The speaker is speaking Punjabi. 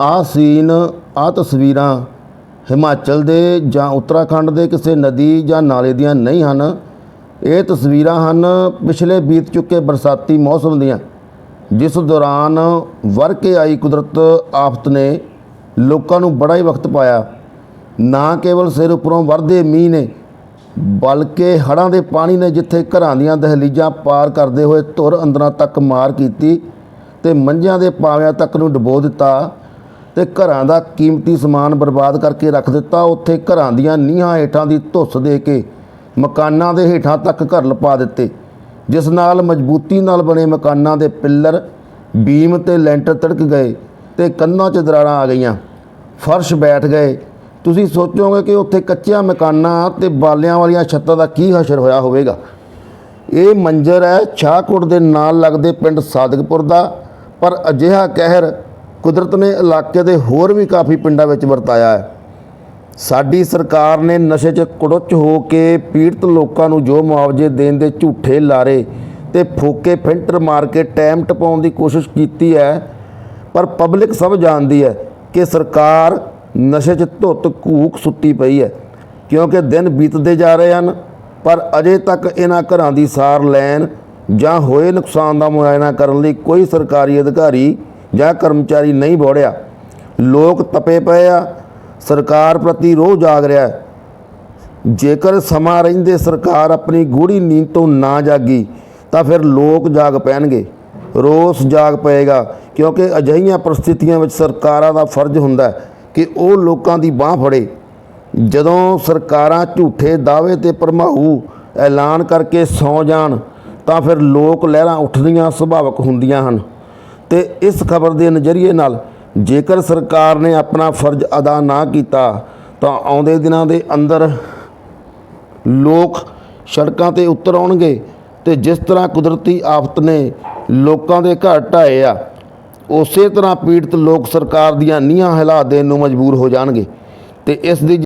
ਆਹ ਸੀਨ ਆਹ ਤਸਵੀਰਾਂ ਹਿਮਾਚਲ ਦੇ ਜਾਂ ਉੱਤਰਾਖੰਡ ਦੇ ਕਿਸੇ ਨਦੀ ਜਾਂ ਨਾਲੇ ਦੀਆਂ ਨਹੀਂ ਹਨ। ਇਹ ਤਸਵੀਰਾਂ ਹਨ ਪਿਛਲੇ ਬੀਤ ਚੁੱਕੇ ਬਰਸਾਤੀ ਮੌਸਮ ਦੀਆਂ, ਜਿਸ ਦੌਰਾਨ ਵਰ ਕੇ ਆਈ ਕੁਦਰਤ ਆਫਤ ਨੇ ਲੋਕਾਂ ਨੂੰ ਬੜਾ ਹੀ ਵਕਤ ਪਾਇਆ। ਨਾ ਕੇਵਲ ਸਿਰ ਉੱਪਰੋਂ ਵਰਦੇ ਮੀਂਹ ਨੇ, ਬਲਕਿ ਹੜ੍ਹਾਂ ਦੇ ਪਾਣੀ ਨੇ ਜਿੱਥੇ ਘਰਾਂ ਦੀਆਂ ਦਹਲੀਜ਼ਾਂ ਪਾਰ ਕਰਦੇ ਹੋਏ ਧੁਰ ਅੰਦਰਾਂ ਤੱਕ ਮਾਰ ਕੀਤੀ ਤੇ ਮੰਝਾਂ ਦੇ ਪਾਵਿਆਂ ਤੱਕ ਨੂੰ ਡੁਬੋ ਦਿੱਤਾ। ਤੇ ਘਰਾਂ ਦਾ ਕੀਮਤੀ ਸਮਾਨ ਬਰਬਾਦ ਕਰਕੇ ਰੱਖ ਦਿੱਤਾ। ਉੱਥੇ ਘਰਾਂ ਦੀਆਂ ਨੀਹਾਂ ਹੇਠਾਂ ਦੀ ਧੁੱਸ ਦੇ ਕੇ ਮਕਾਨਾਂ ਦੇ ਹੇਠਾਂ ਤੱਕ ਘਰ ਲਪਾ ਦਿੱਤੇ, ਜਿਸ ਨਾਲ ਮਜ਼ਬੂਤੀ ਨਾਲ ਬਣੇ ਮਕਾਨਾਂ ਦੇ ਪਿੱਲਰ, ਬੀਮ ਤੇ ਲੈਂਟਰ ਤੜਕ ਗਏ ਤੇ ਕੰਧਾਂ 'ਚ ਦਰਾਰਾਂ ਆ ਗਈਆਂ। ਫਰਸ਼ ਬੈਠ ਗਏ। ਤੁਸੀਂ ਸੋਚੋਗੇ ਕਿ ਉੱਥੇ ਕੱਚਿਆਂ ਮਕਾਨਾਂ ਤੇ ਬਾਲਿਆਂ ਵਾਲੀਆਂ ਛੱਤਾਂ ਦਾ ਕੀ ਹਸ਼ਰ ਹੋਇਆ ਹੋਵੇਗਾ? ਇਹ ਮੰਜ਼ਰ ਹੈ ਸ਼ਾਹਕੋਟ ਦੇ ਨਾਲ ਲੱਗਦੇ ਪਿੰਡ ਸਾਦਕਪੁਰ ਦਾ, ਪਰ ਅਜਿਹਾ ਕਹਿਰ ਕੁਦਰਤ ਨੇ ਇਲਾਕੇ ਦੇ ਹੋਰ ਵੀ ਕਾਫੀ ਪਿੰਡਾਂ ਵਿੱਚ ਵਰਤਾਇਆ ਹੈ। ਸਾਡੀ ਸਰਕਾਰ ਨੇ ਨਸ਼ੇ 'ਚ ਕੁੜੁੱਚ ਹੋ ਕੇ ਪੀੜਤ ਲੋਕਾਂ ਨੂੰ ਜੋ ਮੁਆਵਜ਼ੇ ਦੇਣ ਦੇ ਝੂਠੇ ਲਾਰੇ ਤੇ ਫੋਕੇ ਫਿੰਟਰ ਮਾਰ ਕੇ ਟਾਈਮ ਟਪਾਉਣ ਦੀ ਕੋਸ਼ਿਸ਼ ਕੀਤੀ ਹੈ, ਪਰ ਪਬਲਿਕ ਸਭ ਜਾਣਦੀ ਹੈ ਕਿ ਸਰਕਾਰ ਨਸ਼ੇ 'ਚ ਧੁੱਤ ਘੂਕ ਸੁੱਤੀ ਪਈ ਹੈ, ਕਿਉਂਕਿ ਦਿਨ ਬੀਤਦੇ ਜਾ ਰਹੇ ਹਨ, ਪਰ ਅਜੇ ਤੱਕ ਇਹਨਾਂ ਘਰਾਂ ਦੀ ਸਾਰ ਲੈਣ ਜਾਂ ਹੋਏ ਨੁਕਸਾਨ ਦਾ ਮੁਆਇਨਾ ਕਰਨ ਲਈ ਕੋਈ ਸਰਕਾਰੀ ਅਧਿਕਾਰੀ ਜਾਂ ਕਰਮਚਾਰੀ ਨਹੀਂ ਬੋੜਿਆ। ਲੋਕ ਤਪੇ ਪਏ ਆ। ਸਰਕਾਰ ਪ੍ਰਤੀ ਰੋਹ ਜਾਗ ਰਿਹਾ ਹੈ। ਜੇਕਰ ਸਮਾਂ ਰਹਿੰਦੇ ਸਰਕਾਰ ਆਪਣੀ ਗੂੜੀ ਨੀਂਦ ਤੋਂ ਨਾ ਜਾਗੀ, ਤਾਂ ਫਿਰ ਲੋਕ ਜਾਗ ਪੈਣਗੇ। ਰੋਸ ਜਾਗ ਪਏਗਾ, ਕਿਉਂਕਿ ਅਜਿਹੀਆਂ ਪਰਿਸਥਿਤੀਆਂ ਵਿੱਚ ਸਰਕਾਰਾਂ ਦਾ ਫਰਜ਼ ਹੁੰਦਾ ਕਿ ਉਹ ਲੋਕਾਂ ਦੀ ਬਾਹ ਫੜੇ। ਜਦੋਂ ਸਰਕਾਰਾਂ ਝੂਠੇ ਦਾਅਵੇ ਤੇ ਭਰਮਾਊ ਐਲਾਨ ਕਰਕੇ ਸੌ ਜਾਣ, ਤਾਂ ਫਿਰ ਲੋਕ ਲਹਿਰਾਂ ਉੱਠਦੀਆਂ ਸੁਭਾਵਕ ਹੁੰਦੀਆਂ ਹਨ। ਤੇ ਇਸ ਖਬਰ ਦੇ ਨਜ਼ਰੀਏ ਨਾਲ ਜੇਕਰ ਸਰਕਾਰ ਨੇ ਆਪਣਾ ਫਰਜ਼ ਅਦਾ ਨਾ ਕੀਤਾ, ਤਾਂ ਆਉਂਦੇ ਦਿਨਾਂ ਦੇ ਅੰਦਰ ਲੋਕ ਸੜਕਾਂ ਤੇ ਉਤਰ ਆਉਣਗੇ ਤੇ ਜਿਸ ਤਰ੍ਹਾਂ ਕੁਦਰਤੀ ਆਫਤ ਨੇ ਲੋਕਾਂ ਦੇ ਘਰ ਢਾਏ ਆ, ਉਸੇ ਤਰ੍ਹਾਂ ਪੀੜਤ ਲੋਕ ਸਰਕਾਰ ਦੀਆਂ ਨੀਹਾਂ ਹਿਲਾ ਦੇਣ ਨੂੰ ਮਜਬੂਰ ਹੋ ਜਾਣਗੇ ਤੇ ਇਸ ਦੀ